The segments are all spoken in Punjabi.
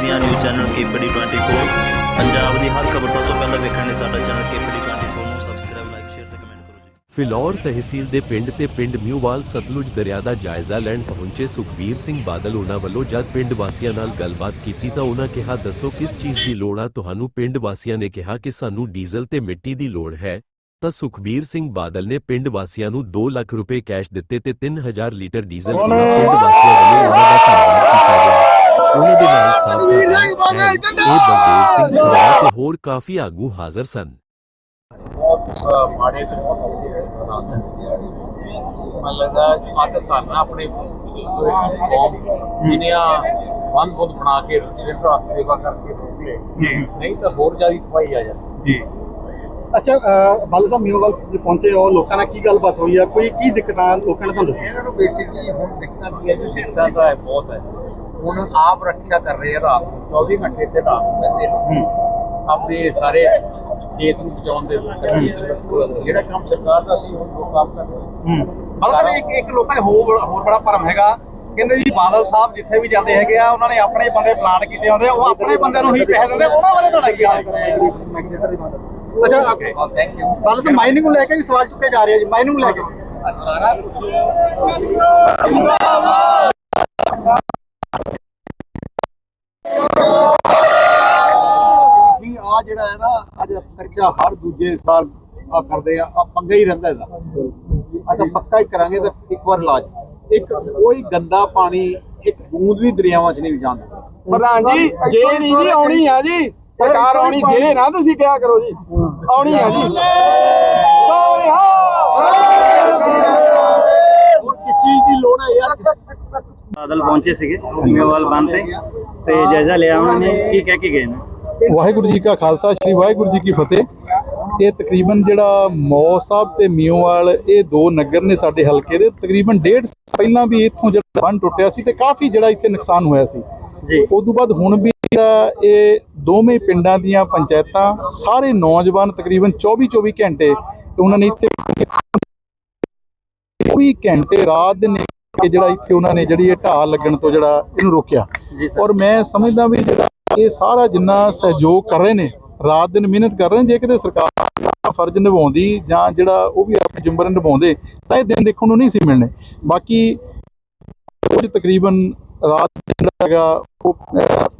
ਦੀਆਂ ਨਿਊਜ਼ ਚੈਨਲ ਕੇਪੀਡੀ 24 ਪੰਜਾਬ ਦੀ ਹਰ ਖਬਰ ਸਭ ਤੋਂ ਪਹਿਲਾਂ ਵੇਖਣ ਲਈ ਸਾਡਾ ਚੈਨਲ ਕੇਪੀਡੀ 24 ਨੂੰ ਸਬਸਕ੍ਰਾਈਬ ਲਾਈਕ ਸ਼ੇਅਰ ਤੇ ਕਮੈਂਟ ਕਰੋ ਜੀ। ਫਿਲੌਰ ਤਹਿਸੀਲ ਦੇ ਪਿੰਡ ਤੇ ਪਿੰਡ ਮਿਊਵਾਲ ਸਤਲੁਜ ਦਰਿਆ ਦਾ ਜਾਇਜ਼ਾ ਲੈਣ ਪਹੁੰਚੇ ਸੁਖਬੀਰ ਸਿੰਘ ਬਾਦਲ ਉਹਨਾਂ ਵੱਲੋਂ ਜਦ ਪਿੰਡ ਵਾਸੀਆਂ ਨਾਲ ਗੱਲਬਾਤ ਕੀਤੀ ਤਾਂ ਉਹਨਾਂ ਕਿਹਾ, ਦੱਸੋ ਕਿਸ ਚੀਜ਼ ਦੀ ਲੋੜ ਆ? ਤੁਹਾਨੂੰ ਪਿੰਡ ਵਾਸੀਆਂ ਨੇ ਕਿਹਾ ਕਿ ਸਾਨੂੰ ਡੀਜ਼ਲ ਤੇ ਮਿੱਟੀ ਦੀ ਲੋੜ ਹੈ। ਤਾਂ ਸੁਖਬੀਰ ਸਿੰਘ ਬਾਦਲ ਨੇ ਪਿੰਡ ਵਾਸੀਆਂ ਨੂੰ 2 ਲੱਖ ਰੁਪਏ ਕੈਸ਼ ਦਿੱਤੇ ਤੇ 3000 ਲੀਟਰ ਡੀਜ਼ਲ ਕਿਹਾ ਪਿੰਡ ਵਾਸੀਆਂ ਵੱਲੋਂ ਉਹਨਾਂ ਦਾ ਧੰਨਵਾਦ ਕੀਤਾ ਗਿਆ। ਉਹਨਾਂ ਦੇ ਨਾਲ ਸਾਬਕਾ ਇਹ ਬਲਦੇਵ ਸਿੰਘ ਖੁਰਾ ਤੇ ਹੋਰ ਕਾਫੀ ਆਗੂ ਹਾਜ਼ਰ ਸਨ। ਬਹੁਤ ਮਾੜੇ ਤੇ ਬਹੁਤ ਔਖੇ ਹੈ ਦਿਹਾੜੀ ਮਨ ਲੱਗਾ ਅੱਤ ਧੰਨ ਆਪਣੇ ਕੌਮ ਜਿਹਨੀਆਂ ਬੰਦ ਬੁੱਧ ਬਣਾ ਕੇ ਦਿਨ ਰਾਤ ਸੇਵਾ ਕਰਕੇ ਰੋਕ ਲਏ। ਨਹੀਂ ਤਾਂ ਹੋਰ ਜ਼ਿਆਦਾ ਤਬਾਹੀ ਆ ਜਾਂਦੀ। ਜੀ। ਅੱਛਾ ਬਾਦਲ ਸਾਹਿਬ ਮੀਓਵਾਲ ਪਹੁੰਚੇ ਹੋ ਲੋਕਾਂ ਨਾਲ ਕੀ ਗੱਲਬਾਤ ਹੋਈ ਆ? ਕੋਈ ਕੀ ਦਿੱਕਤਾਂ ਲੋਕਾਂ ਨੇ ਤੁਹਾਨੂੰ ਦੱਸੀ ਇਹਨਾਂ ਨੂੰ ਬੇਸਿਕਲੀ ਹੁਣ ਦਿੱਕਤਾਂ ਕੀ ਹੈ ਜੀ? ਦਿੱਕਤਾਂ ਤਾਂ ਬਹੁਤ ਹੈ ਹੁਣ ਆਪ ਰੱਖਿਆ ਕਰ ਰਹੇ ਆ ਰਾਤ ਨੂੰ 24 ਘੰਟੇ ਤੇ ਰਾਤ ਨੂੰ ਨੇ ਆਪਣੇ ਸਾਰੇ ਖੇਤ ਨੂੰ ਬਚਾਉਣ ਦੇ ਜਿਹੜਾ ਕੰਮ ਸਰਕਾਰ ਦਾ ਸੀ ਹੁਣ ਲੋਕ ਆਪ ਕਰ ਰਹੇ ਹੂੰ। ਬਾਦਲ ਸਾਹਿਬ ਇੱਕ ਇੱਕ ਲੋਕਾਂ ਨੇ ਹੋਰ ਹੋਰ ਬੜਾ ਭਰਮ ਹੈਗਾ। ਕਹਿੰਦੇ ਜੀ ਬਾਦਲ ਸਾਹਿਬ ਜਿੱਥੇ ਵੀ ਜਾਂਦੇ ਹੈਗੇ ਆ ਉਹਨਾਂ ਨੇ ਆਪਣੇ ਬੰਦੇ ਪਲਾਟ ਕੀਤੇ ਹੁੰਦੇ ਆ ਉਹ ਆਪਣੇ ਬੰਦਿਆਂ ਨੂੰ ਹੀ ਪੈਸੇ ਦਿੰਦੇ ਉਹਨਾਂ ਬਾਰੇ ਤੁਹਾਡਾ ਕੀ ਹਾਲ ਅੱਛਾ thank you Badal Sahib mining ਨੂੰ ਲੈ ਕੇ ਵੀ ਸਵਾਲ ਚੁੱਕੇ ਜਾ ਰਹੇ ਆ ਜੀ ਮਾਈਨਿੰਗ ਨੂੰ ਲੈ ਕੇ। ਸਾਰਾ ਵੀ ਆ ਜਿਹੜਾ ਹੈ ਨਾ ਅੱਜ ਖਰਚਾ ਹਰ ਦੂਜੇ ਸਾਲ ਆ ਕਰਦੇ ਆ ਆ ਪੰਗਾ ਹੀ ਰਹਿੰਦਾ ਇਹਦਾ। ਆ ਤਾਂ ਪੱਕਾ ਹੀ ਕਰਾਂਗੇ ਤਾਂ ਇੱਕ ਵਾਰ ਇਲਾਜ। ਇੱਕ ਕੋਈ ਗੰਦਾ ਪਾਣੀ ਇੱਕ ਬੂੰਦ ਵੀ ਦਰਿਆਵਾਂ 'ਚ ਨਹੀਂ ਜਾਂਦਾ। ਪ੍ਰਧਾਨ ਜੀ ਜੇ ਨਹੀਂ ਜੀ ਆਉਣੀ ਆ ਜੀ ਸਰਕਾਰ ਆਉਣੀ ਜੇ ਨਾ ਤੁਸੀਂ ਕਿਹਾ ਕਰੋ ਜੀ ਆਉਣੀ ਆ ਜੀ। ਸੋਨਿਹਾ ਹੋਰ ਕਿਸ ਚੀਜ਼ ਦੀ ਲੋੜ ਹੈ ਯਾਰ? ਬਾਦਲ ਪਹੁੰਚੇ ਸੀਗੇ ਮੇਵਾਲ ਬੰਦ ਤੇ। ਤੇ ਜਾਇਜ਼ਾ ਲਿਆ ਉਹਨਾਂ। ਨੇ ਕੀ ਕਹਿ ਕੇ ਗਏ ਨੇ? ਵਾਹਿਗੁਰੂ ਜੀ ਕਾ ਖਾਲਸਾ ਸ੍ਰੀ ਵਾਹਿਗੁਰੂ ਜੀ ਕੀ ਫਤਿਹ। ਇਹ ਤਕਰੀਬਨ ਜਿਹੜਾ ਮੌ ਸਾਹਿਬ ਤੇ ਮਿਓਵਾਲ ਇਹ ਦੋ ਨਗਰ ਨੇ ਸਾਡੇ ਹਲਕੇ ਦੇ। ਤਕਰੀਬਨ ਡੇਢ ਪਹਿਲਾਂ ਵੀ ਇੱਥੋਂ ਜਿਹੜਾ ਬੰਨ ਟੁੱਟਿਆ ਸੀ ਤੇ ਕਾਫੀ ਜਿਹੜਾ ਇੱਥੇ ਨੁਕਸਾਨ ਹੋਇਆ ਸੀ। ਜੀ। ਉਸ ਤੋਂ ਬਾਅਦ ਹੁਣ ਵੀ ਇਹ ਦੋਵੇਂ ਪਿੰਡਾਂ ਦੀਆਂ ਪੰਚਾਇਤਾਂ ਸਾਰੇ ਨੌਜਵਾਨ ਤਕਰੀਬਨ 24 24 ਘੰਟੇ ਉਹਨਾਂ ਨੇ ਇੱਥੇ 24 ਘੰਟੇ ਰਾਤ ਦਿਨ ਕਿ ਜਿਹੜਾ ਇੱਥੇ ਉਹਨਾਂ ਨੇ ਜਿਹੜੀ ਇਹ ਢਾਹ ਲੱਗਣ ਤੋਂ ਜਿਹੜਾ ਇਹਨੂੰ ਰੋਕਿਆ। ਔਰ ਮੈਂ ਸਮਝਦਾ ਵੀ ਜਿਹੜਾ ਇਹ ਸਾਰਾ ਜਿੰਨਾ ਸਹਿਯੋਗ ਕਰ ਰਹੇ ਨੇ ਰਾਤ ਦਿਨ ਮਿਹਨਤ ਕਰ ਰਹੇ ਨੇ ਜੇ ਕਿਤੇ ਸਰਕਾਰ ਫਰਜ਼ ਨਿਭਾਉਂਦੀ ਜਾਂ ਜਿਹੜਾ ਉਹ ਵੀ ਆਪਣੀ ਜ਼ਿੰਮੇਵਾਰੀ ਨਿਭਾਉਂਦੇ ਤਾਂ ਇਹ ਦਿਨ ਦੇਖਣ ਨੂੰ ਨਹੀਂ ਸੀ ਮਿਲਣੇ। ਬਾਕੀ ਕੁਝ ਤਕਰੀਬਨ ਰਾਤ ਜਿਹੜਾ ਹੈਗਾ ਉਹ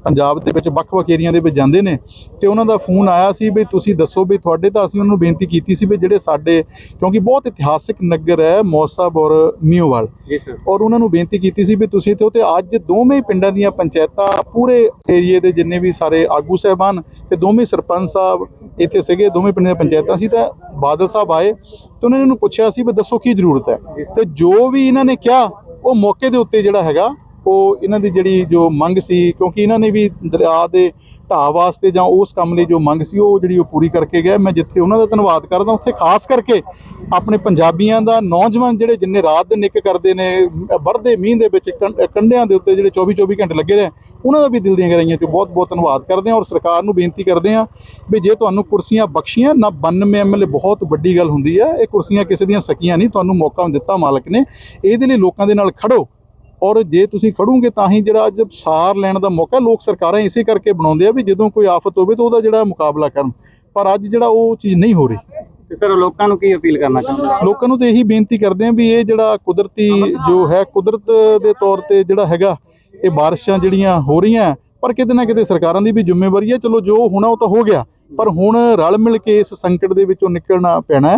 ਪੰਜਾਬ ਦੇ ਵਿੱਚ ਵੱਖ-ਵੱਖ ਏਰੀਆ ਦੇ ਵਿੱਚ ਜਾਂਦੇ ਨੇ ਤੇ ਉਹਨਾਂ ਦਾ ਫੋਨ ਆਇਆ ਸੀ ਵੀ ਤੁਸੀਂ ਦੱਸੋ ਵੀ ਤੁਹਾਡੇ ਤਾਂ ਅਸੀਂ ਉਹਨੂੰ ਬੇਨਤੀ ਕੀਤੀ ਸੀ ਵੀ ਜਿਹੜੇ ਸਾਡੇ ਕਿਉਂਕਿ ਬਹੁਤ ਇਤਿਹਾਸਿਕ ਨਗਰ ਹੈ ਮੌਸਾਬ ਔਰ ਮਿਓਵਾਲ ਜੀ ਸਰ। ਔਰ ਉਹਨਾਂ ਨੂੰ ਬੇਨਤੀ ਕੀਤੀ ਸੀ ਵੀ ਤੁਸੀਂ ਤੇ ਤੇ ਅੱਜ ਦੋਵੇਂ ਪਿੰਡਾਂ ਦੀਆਂ ਪੰਚਾਇਤਾਂ ਪੂਰੇ ਏਰੀਏ ਦੇ ਜਿੰਨੇ ਵੀ ਸਾਰੇ ਆਗੂ ਸਹਿਬਾਨ ਤੇ ਦੋਵੇਂ ਸਰਪੰਚ ਸਾਹਿਬ ਇੱਥੇ ਸੀਗੇ ਦੋਵੇਂ ਪਿੰਡਾਂ ਦੀਆਂ ਪੰਚਾਇਤਾਂ ਸੀ ਤਾਂ ਬਾਦਲ ਸਾਹਿਬ ਆਏ ਤੇ ਉਹਨਾਂ ਨੇ ਇਹਨੂੰ ਪੁੱਛਿਆ ਸੀ ਵੀ ਦੱਸੋ ਕੀ ਜ਼ਰੂਰਤ ਹੈ। ਤੇ ਜੋ ਵੀ ਇਹਨਾਂ ਨੇ ਕਿਹਾ ਉਹ ਮੌਕੇ ਦੇ ਉੱਤੇ ਜਿਹੜਾ ਹੈਗਾ ਉਹ ਇਹਨਾਂ ਦੀ ਜਿਹੜੀ ਜੋ ਮੰਗ ਸੀ, ਕਿਉਂਕਿ ਇਹਨਾਂ ਨੇ ਵੀ ਦਰਿਆ ਦੇ ਢਾਹ ਵਾਸਤੇ ਜਾਂ ਉਸ ਕੰਮ ਲਈ ਜੋ ਮੰਗ ਸੀ, ਉਹ ਜਿਹੜੀ ਉਹ ਪੂਰੀ ਕਰਕੇ ਗਿਆ ਮੈਂ ਜਿੱਥੇ ਉਹਨਾਂ ਦਾ ਧੰਨਵਾਦ ਕਰਦਾ, ਉੱਥੇ ਖਾਸ ਕਰਕੇ ਆਪਣੇ ਪੰਜਾਬੀਆਂ ਦਾ ਨੌਜਵਾਨ ਜਿਹੜੇ ਜਿੰਨੇ ਰਾਤ ਦੇ ਨਿੱਕ ਕਰਦੇ ਨੇ, ਵਰਦੇ ਮੀਂਹ ਦੇ ਵਿੱਚ ਕੰ- ਕੰਢਿਆਂ ਦੇ ਉੱਤੇ ਜਿਹੜੇ 24 24 ਘੰਟੇ ਲੱਗੇ ਰਹੇ, ਉਹਨਾਂ ਦਾ ਵੀ ਦਿਲ ਦੀਆਂ ਗਹਿਰਾਈਆਂ 'ਚ ਬਹੁਤ ਬਹੁਤ ਧੰਨਵਾਦ ਕਰਦੇ ਹਾਂ ਔਰ ਸਰਕਾਰ ਨੂੰ ਬੇਨਤੀ ਕਰਦੇ ਹਾਂ ਵੀ ਜੇ ਤੁਹਾਨੂੰ ਕੁਰਸੀਆਂ ਬਖਸ਼ੀਆਂ, ਨਾ 92 ਐਮਐਲਏ ਬਹੁਤ ਵੱਡੀ ਗੱਲ ਹੁੰਦੀ ਹੈ। ਇਹ ਕੁਰਸੀਆਂ ਕਿਸੇ ਦੀਆਂ ਸਕੀਆਂ ਨਹੀਂ, ਤੁਹਾਨੂੰ ਮੌਕਾ ਦਿੱਤਾ ਮਾਲਕ ਨੇ। ਇਹਦੇ ਲਈ ਲੋਕਾਂ ਦੇ ਨਾਲ ਖੜੋ। ਔਰ ਜੇ ਤੁਸੀਂ ਖੜੋਗੇ ਤਾਂ ਹੀ ਜਿਹੜਾ ਅੱਜ ਸਾਰ ਲੈਣ ਦਾ ਮੌਕਾ ਲੋਕ ਸਰਕਾਰਾਂ ਇਸੇ ਕਰਕੇ ਬਣਾਉਂਦੇ ਆ ਵੀ ਜਦੋਂ ਕੋਈ ਆਫਤ ਹੋਵੇ ਤਾਂ ਉਹਦਾ ਜਿਹੜਾ ਮੁਕਾਬਲਾ ਕਰਨ। ਪਰ ਅੱਜ ਜਿਹੜਾ ਉਹ ਚੀਜ਼ ਨਹੀਂ ਹੋ ਰਹੀ। ਤੇ ਸਰ ਲੋਕਾਂ ਨੂੰ ਕੀ ਅਪੀਲ ਕਰਨਾ ਚਾਹੁੰਦੇ? ਲੋਕਾਂ ਨੂੰ ਤੇ ਇਹੀ ਬੇਨਤੀ ਕਰਦੇ ਆ ਵੀ ਇਹ ਜਿਹੜਾ ਕੁਦਰਤੀ ਜੋ ਹੈ ਕੁਦਰਤ ਦੇ ਤੌਰ ਤੇ ਜਿਹੜਾ ਹੈਗਾ ਇਹ ਬਾਰਿਸ਼ਾਂ ਜਿਹੜੀਆਂ ਹੋ ਰਹੀਆਂ ਪਰ ਕਿਤੇ ਨਾ ਕਿਤੇ ਸਰਕਾਰਾਂ ਦੀ ਵੀ ਜ਼ਿੰਮੇਵਾਰੀ ਹੈ। ਚਲੋ ਜੋ ਹੋਣਾ ਉਹ ਤਾਂ ਹੋ ਗਿਆ ਪਰ ਹੁਣ ਰਲ ਮਿਲ ਕੇ ਇਸ ਸੰਕਟ ਦੇ ਵਿੱਚੋਂ ਨਿਕਲਣਾ ਪੈਣਾ ਹੈ।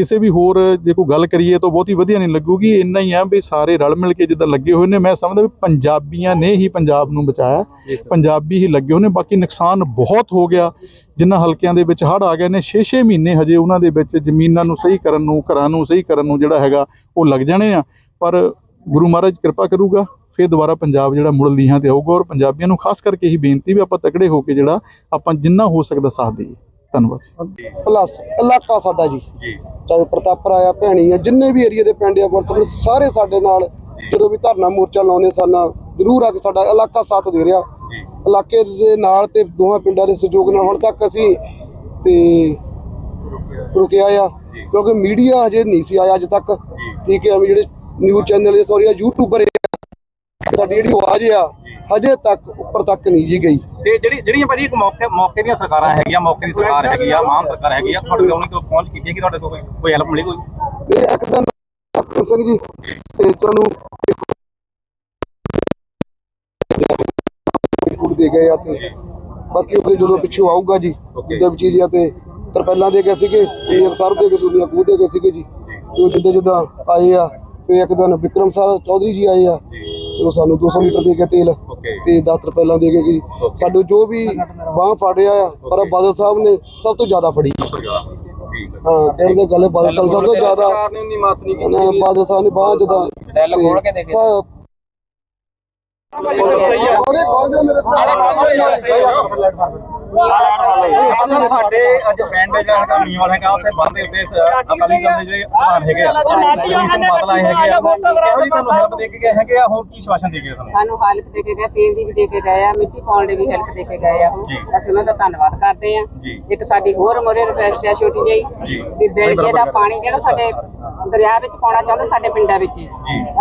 ਕਿਸੇ ਵੀ ਹੋਰ ਜੇ ਕੋਈ ਗੱਲ ਕਰੀਏ ਤਾਂ ਬਹੁਤੀ ਵਧੀਆ ਨਹੀਂ ਲੱਗੂਗੀ। ਇੰਨਾ ਹੀ ਆ ਵੀ ਸਾਰੇ ਰਲ ਮਿਲ ਕੇ ਜਿੱਦਾਂ ਲੱਗੇ ਹੋਏ ਨੇ ਮੈਂ ਸਮਝਦਾ ਵੀ ਪੰਜਾਬੀਆਂ ਨੇ ਹੀ ਪੰਜਾਬ ਨੂੰ ਬਚਾਇਆ। ਪੰਜਾਬੀ ਹੀ ਲੱਗੇ ਹੋਏ ਨੇ ਬਾਕੀ ਨੁਕਸਾਨ ਬਹੁਤ ਹੋ ਗਿਆ। ਜਿਨ੍ਹਾਂ ਹਲਕਿਆਂ ਦੇ ਵਿੱਚ ਹੜ੍ਹ ਆ ਗਏ ਨੇ 6-6 ਮਹੀਨੇ ਹਜੇ ਉਹਨਾਂ ਦੇ ਵਿੱਚ ਜ਼ਮੀਨਾਂ ਨੂੰ ਸਹੀ ਕਰਨ ਨੂੰ ਘਰਾਂ ਨੂੰ ਸਹੀ ਕਰਨ ਨੂੰ ਜਿਹੜਾ ਹੈਗਾ ਉਹ ਲੱਗ ਜਾਣੇ ਆ। ਪਰ ਗੁਰੂ ਮਹਾਰਾਜ ਕਿਰਪਾ ਕਰੂਗਾ ਫਿਰ ਦੁਬਾਰਾ ਪੰਜਾਬ ਜਿਹੜਾ ਮੁੜ ਲੀਹਾਂ ਤੇ ਆਊਗਾ ਔਰ ਪੰਜਾਬੀਆਂ ਨੂੰ ਖਾਸ ਕਰਕੇ ਹੀ ਬੇਨਤੀ ਵੀ ਆਪਾਂ ਤਕੜੇ ਹੋ ਕੇ ਜਿਹੜਾ ਆਪਾਂ ਜਿੰਨਾ ਹੋ ਸਕਦਾ ਸਾਥ ਦੇਈਏ। ਧੰਨਵਾਦ ਪਲੱਸ ਇਲਾਕਾ ਸਾਡਾ ਜੀ। ਜੀ। ਚਾਹੇ ਪ੍ਰਤਾਪਰ ਆਇਆ ਭੈਣੀ ਆ ਜਿੰਨੇ ਵੀ ਏਰੀਆ ਦੇ ਪਿੰਡ ਆ ਵਰਤਮਾਨ ਸਾਰੇ ਸਾਡੇ ਨਾਲ ਜਦੋਂ ਵੀ ਧਰਨਾ ਮੋਰਚਾ ਲਾਉਨੇ ਸਾਨਾ ਜ਼ਰੂਰ ਆ ਕੇ ਸਾਡਾ ਇਲਾਕਾ ਸਾਥ ਦੇ ਰਿਹਾ। ਜੀ। ਇਲਾਕੇ ਦੇ ਨਾਲ ਤੇ ਦੋਵਾਂ ਪਿੰਡਾਂ ਦੇ ਸਹਿਯੋਗ ਨਾਲ ਹੁਣ ਤੱਕ ਅਸੀਂ ਤੇ ਰੁਕਿਆ ਆ। ਕਿਉਂਕਿ ਮੀਡੀਆ ਹਜੇ ਨਹੀਂ ਸੀ ਆਇਆ ਅੱਜ ਤੱਕ। ਠੀਕ ਹੈ ਜਿਹੜੇ ਨਿਊਜ਼ ਚੈਨਲ ਸੌਰੀ ਆ ਯੂਟਿਊਬਰ ਆ, ਸਾਡੀ ਜਿਹੜੀ ਆਵਾਜ਼ ਆ ਹਜੇ ਤੱਕ ਉੱਪਰ ਤੱਕ ਨਹੀਂ ਜੀ ਗਈ। ਤੇ ਜਿਹੜੀ ਜਿਹੜੀਆਂ ਭਾਜੀ ਇੱਕ ਮੌਕੇ ਮੌਕੇ ਦੀਆਂ ਸਰਕਾਰਾਂ ਹੈਗੀਆਂ ਮੌਕੇ ਦੀ ਸਰਕਾਰ ਹੈਗੀ ਆ ਮਾਨ ਸਰਕਾਰ ਹੈਗੀ ਆ ਤੁਹਾਡੇ ਕੋਲ ਕੋਈ ਪਹੁੰਚ ਕੀਤੀ ਹੈ ਕਿ ਤੁਹਾਡੇ ਕੋਲ ਕੋਈ ਕੋਈ ਹੈਲਪ ਮਿਲੀ ਕੋਈ? ਤੇ ਇੱਕ ਦਿਨ ਕੈਪਟਨ ਸਿੰਘ ਜੀ ਤੇ ਚਲੋ ਫੂਡ ਦੇ ਗਏ ਆ ਤੇ ਬਾਕੀ ਉਹ ਜਦੋਂ ਪਿੱਛੋਂ ਆਊਗਾ ਜੀ ਜਿੱਦਾਂ ਵੀ ਚੀਜ਼ ਆ ਤੇ ਤਰਪੈਲਾਂ ਦੇ ਗਏ ਸੀਗੇ ਇੰਡੀਅਨ ਸਰ ਦੇ ਗਏ ਸੂਲੀਆਂ ਕੂਹ ਦੇ ਗਏ ਸੀਗੇ ਜੀ। ਤੇ ਉਹ ਜਿੱਦਾਂ ਜਿੱਦਾਂ ਆਏ ਆ ਤੇ ਇੱਕ ਦਿਨ ਵਿਕਰਮ ਸਰ ਚੌਧਰੀ ਜੀ ਆਏ ਆ ਤੇ ਉਹ ਸਾਨੂੰ 200 ਲੀਟਰ ਦੇ ਕੇ ਤੇਲ ਤੇ 10 ਤਰਪੈਲਾਂ ਦੇ ਕੇ ਜੀ ਸਾਡੇ ਜੋ ਵੀ ਬਾਹ ਫੜ ਰਿਹਾ ਆ ਪਰ ਬਾਦਲ ਸਾਹਿਬ ਨੇ ਸਭ ਤੋਂ ਜ਼ਿਆਦਾ ਫੜੀ। ਹਾਂ ਕਹਿਣ ਦੀ ਗੱਲ ਹੈ ਬਾਦਲ ਸਾਹਿਬ ਸਭ ਤੋਂ ਜ਼ਿਆਦਾ। ਬਾਦਲ ਸਾਹਿਬ ਨੇ ਬਾਹ ਜਦਾ ਡੈਲ ਖੋਲ ਕੇ ਦੇਖੇ। ਉਹਨੇ ਖੋਲ ਦੇ ਮੇਰੇ ਅਸਲ ਸਾਡੇ ਅੱਜ ਪਿੰਡ ਜਿਹੜਾ ਹੈਗਾ ਮੀਂਵਾਲ ਹੈਗਾ ਉੱਥੇ ਬੰਦ ਦੇ ਉੱਤੇ ਸ- ਅਕਾਲੀ ਦਲ ਦੇ ਜਿਹੜੇ ਪ੍ਰਧਾਨ ਹੈਗੇ ਆ ਸਿੰਘ ਬਾਦਲ ਆਏ ਹੈਗੇ ਆ ਇਹੋ ਜੀ ਤੁਹਾਨੂੰ ਹੈਲਪ ਦੇ ਕੇ ਗਏ ਹੈਗੇ ਆ ਹੋਰ ਕੀ ਸ਼ਵਾਸ਼ਨ ਦੇ ਗਏ ਤੁਹਾਨੂੰ ਸਾਨੂੰ ਹੈਲਪ ਦੇ ਕੇ ਗਏ ਤੇਲ ਦੀ ਵੀ ਦੇ ਕੇ ਗਏ ਆ ਮਿੱਟੀ ਪਾਉਣ ਦੀ ਵੀ ਹੈਲਪ ਦੇ ਕੇ ਗਏ ਆ ਉਹ। ਜੀ। ਅਸੀਂ ਉਹਨਾਂ ਦਾ ਧੰਨਵਾਦ ਕਰਦੇ ਆ ਜੀ। ਇੱਕ ਸਾਡੀ ਹੋਰ ਮੋਰੇ ਰਿਕਵੈਸਟ ਆ ਛੋਟੀ ਜਿਹੀ। ਵੀ ਦਾ ਪਾਣੀ ਜਿਹੜਾ ਸਾਡੇ ਦਰਿਆ ਵਿੱਚ ਪਾਉਣਾ ਚਾਹੁੰਦੇ ਸਾਡੇ ਪਿੰਡਾਂ ਵਿੱਚ।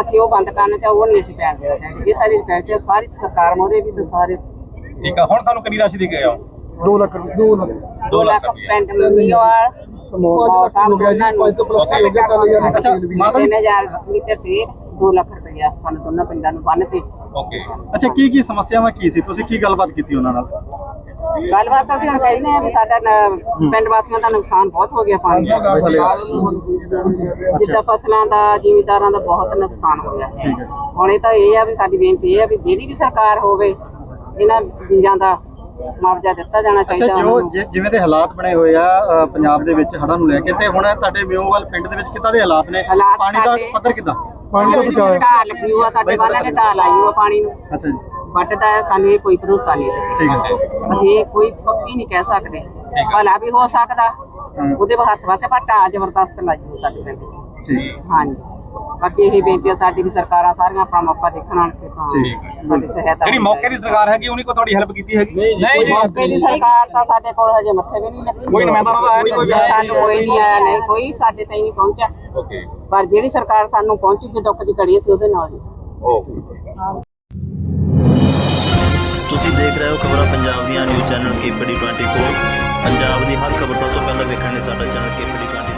ਅਸੀਂ ਉਹ ਬੰਦ ਕਰਨਾ ਚਾਹ ਉਹ ਨਹੀਂ ਅਸੀਂ ਪੈਣ ਦੇਣਾ ਚਾਹੀਦੇ ਇਹ ਸਾਡੀ ਰਿਕਵੈਸਟ ਹੈ ਸਾਰੀ ਸਰਕਾਰ ਮੋਰੇ ਵੀ ਸਾਰੇ ਠੀਕ ਆ ਹੁਣ ਤੁਹਾਨੂੰ ਕਿੰਨੀ ਰਾਸ਼ੀ ਦੇ ਕੇ ਆਓ 2 ਲੱਖ 2 ਲੱਖ। 2 ਲੱਖ ਪਿੰਡ ਮੀਓਵਾਲ ਹੋ ਗਿਆ ਜੀ 5 ਤੋਂ ਪਲੱਸ ਹੋ ਗਿਆ ਤਾਂ ਯਾਰ ਅੱਛਾ, ਤੇਲ ਵੀ ਮਾਤਾ ਜੀ 3000 ਲੀਟਰ ਤੇ 2 ਲੱਖ ਰੁਪਇਆ ਸਾਨੂੰ ਦੋਨਾਂ ਪਿੰਡਾਂ ਨੂੰ ਬੰਨ ਤੇ। ਓਕੇ। ਅੱਛਾ ਕੀ ਕੀ ਸਮੱਸਿਆਵਾਂ ਕੀ ਸੀ? ਤੁਸੀਂ ਕੀ ਗੱਲਬਾਤ ਕੀਤੀ ਉਹਨਾਂ ਨਾਲ? ਗੱਲਬਾਤ ਅਸੀਂ ਹੁਣ ਕਹਿੰਦੇ ਆ ਵੀ ਸਾਡਾ ਨ- ਪਿੰਡ ਵਾਸੀਆਂ ਦਾ ਨੁਕਸਾਨ ਬਹੁਤ ਹੋ ਗਿਆ ਪਾਣੀ ਦਾ। ਜਿੱਦਾਂ ਫਸਲਾਂ ਦਾ ਜ਼ਿਮੀਦਾਰਾਂ ਦਾ ਬਹੁਤ ਨੁਕਸਾਨ ਹੋਇਆ ਹੁਣ ਇਹ ਤਾਂ ਇਹ ਆ ਵੀ ਸਾਡੀ ਬੇਨਤੀ ਇਹ ਆ ਵੀ ਜਿਹੜੀ ਵੀ ਸਰਕਾਰ ਹੋਵੇ ਇਹਨਾਂ ਵੀਰਾਂ ਦਾ ਮੁਆਵਜ਼ਾ ਦਿੱਤਾ ਜਾਣਾ ਅੱਛਾ ਚਾਹੀਦਾ ਜੋ ਉਹਨਾਂ। ਨੂੰ। ਜਿ- ਜਿਵੇਂ ਦੇ ਹਾਲਾਤ ਬਣੇ ਹੋਏ ਆ ਅ, ਪੰਜਾਬ ਦੇ ਵਿੱਚ ਹੜ੍ਹਾਂ ਨੂੰ ਲੈ ਕੇ ਤੇ ਹੁਣ ਤੁਹਾਡੇ ਮਿਓਵਾਲ ਪਿੰਡ ਦੇ ਵਿੱਚ ਕਿੱਦਾਂ ਦੇ ਹਾਲਾਤ ਨੇ? ਹਾਲਾਤ ਪਾਣੀ ਦਾ ਸਾਡੇ- ਪੱਧਰ ਕਿੱਦਾਂ? ਪਾਣੀ ਦਾ ਬਚਾਅ ਹੈ। ਢਾਲ ਲੱਗੀ ਹੋਆ ਸਾਡੇ ਬਾਨਾਂ ਨੇ ਢਾਲ ਆਈ ਹੋਆ ਪਾਣੀ ਨੂੰ। ਅੱਛਾ ਜੀ। ਵੱਟਦਾ ਹੈ, ਸਾਨੂੰ ਇਹ ਕੋਈ ਭਰੋਸਾ ਨਹੀਂ ਤੇ। ਠੀਕ ਹੈ। ਅਸੀਂ ਇਹ ਕੋਈ ਪੱਕੀ ਨਹੀਂ ਕਹਿ ਸਕਦੇ। ਭਲਾ ਵੀ ਹੋ ਸਕਦਾ। ਉਹਦੇ ਹੱਥ ਵਾਸਤੇ ਪਰ ਢਾਹ ਜ਼ਬਰਦਸਤ ਲੱਗੀ ਹੋਈ ਸਾਡੇ ਪਿੰਡ ਠੀਕ ਹਾਂਜੀ। ਬਾਕੀ ਇਹ ਬੇਨਤੀ ਆ ਸਾਡੀ ਵੀ ਸਰਕਾਰਾਂ ਸਾਰੀਆਂ ਆਪਣਾ ਮੌਕਾ ਦੇਖਣ ਆਣ ਕੇ ਤਾਂ ਸਾਡੀ ਸਹਾਇਤਾ ਜਿਹੜੀ ਮੌਕੇ ਦੀ ਸਰਕਾਰ ਹੈਗੀ ਉਹਨੇ ਕੋ ਤੁਹਾਡੀ ਹੈਲਪ ਕੀਤੀ ਹੈਗੀ? ਨਹੀਂ ਮੌਕੇ ਦੀ ਸਰਕਾਰ ਤਾਂ ਸਾਡੇ ਕੋਲ ਹਜੇ ਮੱਥੇ ਵੀ ਨਹੀਂ ਲੱਗੀ। ਕੋਈ ਨੁਮਾਇੰਦਾ ਉਹਨਾਂ ਦਾ ਆਇਆ ਨਹੀਂ ਕੋਈ ਵੀ? ਸਾਨੂੰ ਕੋਈ ਨਹੀਂ ਆਇਆ। ਨਹੀਂ ਕੋਈ ਸਾਡੇ ਤਾਈਂ ਨਹੀਂ ਪਹੁੰਚਿਆ। ਓਕੇ। ਪਰ ਜਿਹੜੀ ਸਰਕਾਰ ਸਾਨੂੰ ਪਹੁੰਚੀ ਜੇ ਦੁੱਖ ਦੀ ਘੜੀ ਸੀ ਉਹਦੇ ਨਾਲ ਹੀ। ਤੁਸੀਂ ਦੇਖ ਰਹੇ ਹੋ ਖਬਰਾਂ ਪੰਜਾਬ ਦੀਆਂ ਨਿਊਜ਼ ਚੈਨਲ ਕੇਪੀਡੀ 24 ਪੰਜਾਬ ਦੀ ਹਰ ਖਬਰ ਸਭ ਤੋਂ ਪਹਿਲਾਂ ਵੇਖਣ ਲਈ ਸਾਡਾ ਚੈਨਲ ਕੇਪੀਡੀ 24